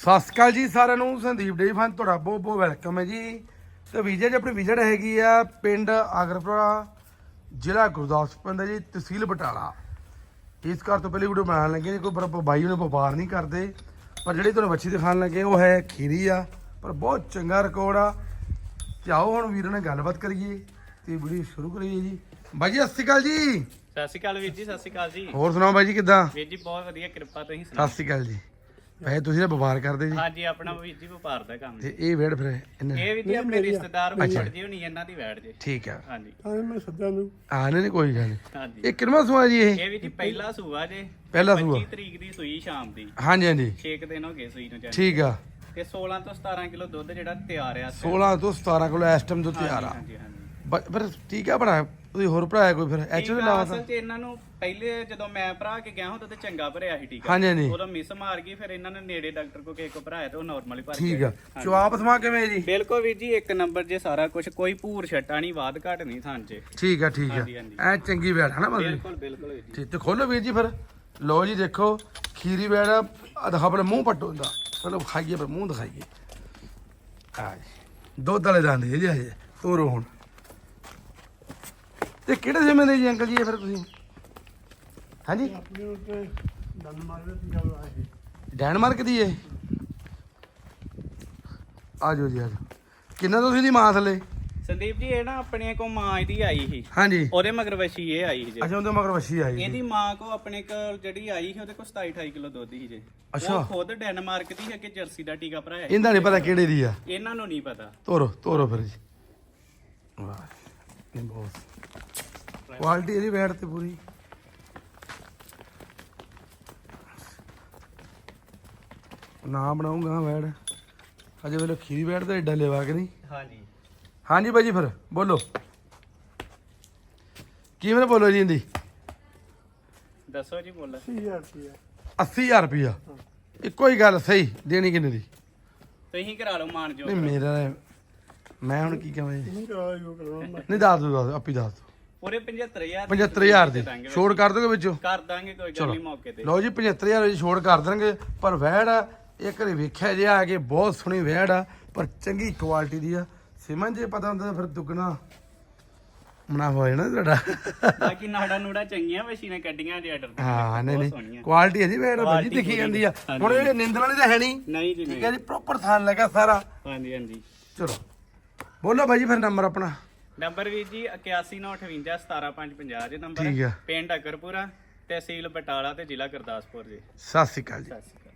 ਸਤਿ ਸ਼੍ਰੀ ਅਕਾਲ ਜੀ ਸਾਰਿਆਂ ਨੂੰ ਸੰਦੀਪ ਡੇ ਫਨ ਤੁਹਾਡਾ ਬਹੁਤ ਬਹੁਤ ਵੈਲਕਮ ਹੈ ਜੀ। ਤੇ ਵੀਜ਼ਾ ਜੀ ਆਪਣੀ ਵਿਜ਼ਿਟ ਹੈਗੀ ਆ ਪਿੰਡ ਆਗਰਪੁਰਾ ਜ਼ਿਲ੍ਹਾ ਗੁਰਦਾਸਪੁਰ ਪੈਂਦਾ ਜੀ ਤਹਿਸੀਲ ਬਟਾਲਾ। ਇਸ ਘਰ ਤੋਂ ਪਹਿਲੇ ਵੀਡੀਓ ਬਣਾਉਣ ਲੱਗੇ ਜੀ ਕੋਈ ਬਾਈ ਉਹਨੇ ਵਪਾਰ ਨਹੀਂ ਕਰਦੇ ਪਰ ਜਿਹੜੀ ਤੁਹਾਨੂੰ ਬੱਚੀ ਦਿਖਾਉਣ ਲੱਗੇ ਉਹ ਹੈ ਖੀਰੀ ਆ ਪਰ ਬਹੁਤ ਚੰਗਾ ਰਿਕਾਰਡ ਆ। ਤੇ ਆਓ ਹੁਣ ਵੀਰਾਂ ਨਾਲ ਗੱਲਬਾਤ ਕਰੀਏ ਤੇ ਵੀਡੀਓ ਸ਼ੁਰੂ ਕਰੀਏ ਜੀ। ਬਾਈ ਜੀ ਸਤਿ ਸ਼੍ਰੀ ਅਕਾਲ ਜੀ। ਸਤਿ ਸ਼੍ਰੀ ਅਕਾਲ ਵੀਰ ਜੀ ਸਤਿ ਸ਼੍ਰੀ ਅਕਾਲ ਜੀ। ਹੋਰ ਸੁਣਾਓ ਬਾਈ ਜੀ ਕਿੱਦਾਂ? ਵੀਰ ਜੀ ਬਹੁਤ ਵਧੀਆ ਕਿਰਪਾ ਤੁਸੀਂ ਸਤਿ ਸੁਣਾਓ। ਸ਼੍ਰੀ ਅਕਾਲ ਜੀ। ਵੈਸੇ ਤੁਸੀਂ ਤਾਂ ਵਪਾਰ ਕਰਦੇ ਜੀ। ਹਾਂਜੀ ਆਪਣਾ ਵੀਰ ਜੀ ਵਪਾਰ ਦਾ ਕੰਮ ਤੇ ਇਹ ਵੇੜ ਫਿਰ ਇਹਨਾਂ ਇਹ ਵੀ ਜੀ ਆਪਣੇ ਰਿਸ਼ਤੇਦਾਰ। ਬੁੱਢ ਜੀ ਹੋਣੀ ਇਹਨਾਂ ਦੀ ਵੈੜ ਜੇ। ਠੀਕ ਆ। ਹਾਂਜੀ। ਆਏ ਮੈਂ ਸੱਦਿਆ ਨੂੰ। ਆ ਨਹੀਂ ਨਹੀਂ ਕੋਈ ਗੱਲ ਨਹੀਂ। ਹਾਂਜੀ। ਇਹ ਕਿੰਨਵਾਂ ਸੂਆ ਜੀ ਇਹ? ਇਹ ਵੀ ਜੀ ਪਹਿਲਾ ਸੂਆ ਜੇ। ਪਹਿਲਾ ਸੂਆ। 25 ਤਰੀਕ ਦੀ ਸੂਈ ਸ਼ਾਮ ਦੀ। ਹਾਂਜੀ ਹਾਂਜੀ। 6 ਦਿਨ ਹੋ ਗਏ ਸੂਈ ਨੂੰ ਜਾਣੀ ਠੀਕ ਆ। ਤੇ 16 ਤੋਂ 17 ਕਿਲੋ ਦੁੱਧ ਜਿਹੜਾ ਤਿਆਰ ਆ 16 ਤੋਂ 17 ਕਿਲੋ ਇਸ ਟਾਈਮ ਤੋਂ ਤਿਆਰ ਆ। ਹਾਂਜੀ ਹਾਂਜੀ ਬ- ਫਿਰ ਠੀਕ ਆ ਭਰਾ ਤੁਸੀਂ ਹੋਰ ਭਰਾਇਆ ਕੋਈ ਫਿਰ? ਆ, ਲਾਵਾ ਅਸਲ 'ਚ ਇਹਨਾਂ ਨੂੰ ਪਹਿਲੇ ਜਦੋਂ ਮੈਂ ਭਰਾ ਕੇ ਗਿਆ ਹੁੰਦਾ ਤੇ ਚੰਗਾ ਭਰਿਆ ਸੀ ਠੀਕ ਆ? ਹਾਂਜੀ ਹਾਂਜੀ। ਉਦੋਂ ਮਿਸ ਮਾਰ ਗਈ ਫਿਰ ਇਹਨਾਂ ਨੇ ਨੇੜੇ ਡਾਕਟਰ ਕੋ ਕੇਕ ਭਰਾਇਆ ਤੇ ਉਹ ਨਾਰਮਲੀ ਭਰ ਠੀਕ ਆ। ਜਵਾਬ ਸਮਾ ਕਿਵੇਂ ਜੀ? ਬਿਲਕੁਲ ਵੀਰ ਜੀ ਇੱਕ ਨੰਬਰ ਜੇ ਸਾਰਾ ਕੁਝ ਕੋਈ ਭੂਰ ਛੱਟਾ ਨਹੀਂ ਵਾਧ ਘਟ ਨਹੀਂ ਥਾਂ 'ਚ। ਠੀਕ ਆ ਠੀਕ ਆ। ਹਾਂਜੀ, ਹਾਂਜੀ। ਐ ਚੰਗੀ ਬੈਠ ਹੈ ਨਾ ਮਤਲਬ ਬਿਲਕੁਲ ਬਿਲਕੁਲ ਵੀਰ ਜੀ। ਠੀਕ ਤੇ ਖੋਲੋ ਵੀਰ ਜੀ ਫਿਰ। ਲਓ ਜੀ ਦੇਖੋ ਖੀਰੀ ਬੈੜ ਦਿਖਾ ਆਪਣੇ ਮੂੰਹ ਪੱਟੋ ਦਾ ਚਲੋ ਖਾਈਏ ਪਰ ਮੂੰਹ ਦਿਖਾਈਏ। ਆ ਜੀ। ਦੁੱਧ ਵਾਲੇ ਦੰਦ ਜੀ ਹਜੇ ਤੋਰੋ ਹੁਣ। ਤੇ ਕਿਹੜੇ ਸਮੇਂ ਦੇ ਜੀ ਅੰਕਲ ਜੀ ਇਹ ਫਿਰ ਤੁਸੀਂ? ਹਾਂਜੀ? ਆਪਣੇ ਉੱਤੇ ਦੰਦ ਮਾਰਦੇ ਦੀ ਗੱਲ ਆਏ ਡੈਨਮਾਰਕ ਦੀ ਇਹ? ਆ ਜਾਓ ਜੀ ਆ ਜਾਓ। ਕਿੰਨਾ ਤੁਸੀਂ ਦੀ ਮਾਂ ਥੱਲੇ? ਸੰਦੀਪ ਜੀ ਇਹ ਨਾ ਆਪਣੇ ਕੋ ਮਾਂ ਇਹਦੀ ਆਈ ਸੀ। ਹਾਂਜੀ। ਉਹਦੇ ਮਗਰ ਵਸ਼ੀ ਇਹ ਆਈ ਸੀ ਜੇ। ਅੱਛਾ ਉਹਦੇ ਮਗਰ ਵੱਛੀ ਆਈ ਜੀ ਇਹਦੀ ਮਾਂ ਕੋ ਆਪਣੇ ਕੋਲ ਜਿਹੜੀ ਆਈ ਸੀ ਉਹਦੇ ਕੋ 27 28 ਕਿਲੋ ਦੁੱਧ ਸੀ ਜੇ। ਅੱਛਾ। ਉਹ ਖੁਦ ਡੈਨਮਾਰਕ ਦੀ ਹੈ ਕਿ ਜਰਸੀ ਦਾ ਟੀਕਾ ਭਰਾਇਆ ਸੀ। ਇਹਦਾ ਨਹੀਂ ਪਤਾ ਕਿਹੜੇ ਦੀ ਆ। ਇਹਨਾਂ ਨੂੰ ਨਹੀਂ ਪਤਾ। ਤੋਰੋ ਤੋਰੋ ਫਿਰ ਜੀ। ਵਾਹ ਇਹ ਬਹੁਤ ਕੁਆਲਿਟੀ ਇਹਦੀ ਬੈਠ ਤੇ ਪੂਰੀ। ਨਾ ਬਣਾਉਂਗਾ ਬੈੜ ਅਜੇ ਵੇਲੇ ਖੀਰੀ ਬੈੜ ਤਾਂ ਏਡਾ ਲੈਵਾ ਕਿ ਨਹੀਂ। ਹਾਂਜੀ। ਹਾਂਜੀ ਬਾਈ ਜੀ ਫਿਰ ਬੋਲੋ। ਕਿਵੇਂ ਬੋਲੋ ਜੀ ਇਹਦੀ? ਦੱਸੋ ਜੀ ਬੋਲ। 30000 ਰੁਪਇਆ 80000 ਰੁਪਇਆ ਇੱਕੋ ਹੀ ਗੱਲ ਸਹੀ। ਦੇਣੀ ਕਿੰਨੇ ਦੀ? ਤੁਸੀਂ ਕਰਾ ਲਓ ਮਾਨ ਜੋ ਨਹੀਂ ਮੇਰਾ ਮੈਂ ਹੁਣ ਕੀ ਕਹਾਂ ਜੀ? ਨਹੀਂ ਦੱਸ ਦੋ ਦੱਸ ਦਿਓ, ਆਪੀ ਦੱਸ ਦਿਓ। ਪੂਰੇ 75000 75000 ਦੀ ਦਾਂਗੇ ਛੋੜ ਕਰ ਦੋਗੇ ਵਿੱਚੋਂ? ਕਰ ਦਾਂਗੇ ਕੋਈ ਗੱਲ ਨਹੀਂ ਮੌਕੇ ਤੇ। ਲਓ ਜੀ 75000 ਵਿੱਚ ਛੋੜ ਕਰ ਦੇਣਗੇ ਪਰ ਵਹਿੜ ਆ ਇਹ ਘਰੇ ਵੇਖਿਆ ਜੇ ਆ ਕੇ ਬਹੁਤ ਸੋਹਣੀ ਵਹਿੜ ਆ ਪਰ ਚੰਗੀ ਕੁਆਲਿਟੀ ਦੀ ਆ। ਸਿਮਨ ਜੇ ਪਤਾ ਹੁੰਦਾ ਤਾਂ ਫਿਰ ਦੁੱਗਣਾ ਮੁਨਾਫਾ ਹੋ ਜਾਣਾ ਤੁਹਾਡਾ। ਬਾਕੀ ਨਾੜਾ ਨੂੜਾ ਚੰਗੀਆਂ ਕੱਢੀਆਂ ਜੇ ਆਰਡਰ ਹਾਂ ਨਹੀਂ ਬਹੁਤ ਨਹੀਂ। ਸੋਹਣੀਆਂ। ਕੁਆਲਿਟੀ ਹੈ ਜੀ ਵਹਿੜ ਵੱਜੀ Quality ਦਿਖੀ ਜਾਂਦੀ ਆ। ਹਾਂਜੀ। ਹੁਣ ਇਹ ਨਿੰਦਣ ਵਾਲੀ ਤਾਂ ਹੈ ਨਹੀਂ। ਨਹੀਂ ਜੀ ਠੀਕ ਨਹੀਂ। ਹੈ ਜੀ ਪ੍ਰੋਪਰ ਥਾਨ ਲੱਗਾ ਸਾਰਾ। ਹਾਂਜੀ ਹਾਂਜੀ। ਚਲੋ। ਬੋਲੋ ਬਾਈ ਜੀ ਫਿਰ ਨੰਬਰ ਆਪਣਾ। ਨੰਬਰ ਵੀਰ ਜੀ 8198517550 ਜੇ ਠੀਕ ਨੰਬਰ। ਆ। ਪਿੰਡ ਅਕਰਪੁਰਾ ਤਹਿਸੀਲ ਬਟਾਲਾ ਤੇ ਜ਼ਿਲ੍ਹਾ ਗੁਰਦਾਸਪੁਰ ਜੀ। ਸਤਿ ਸ਼੍ਰੀ ਅਕਾਲ ਜੀ। ਸਤਿ ਸ਼੍ਰੀ ਅਕਾਲ।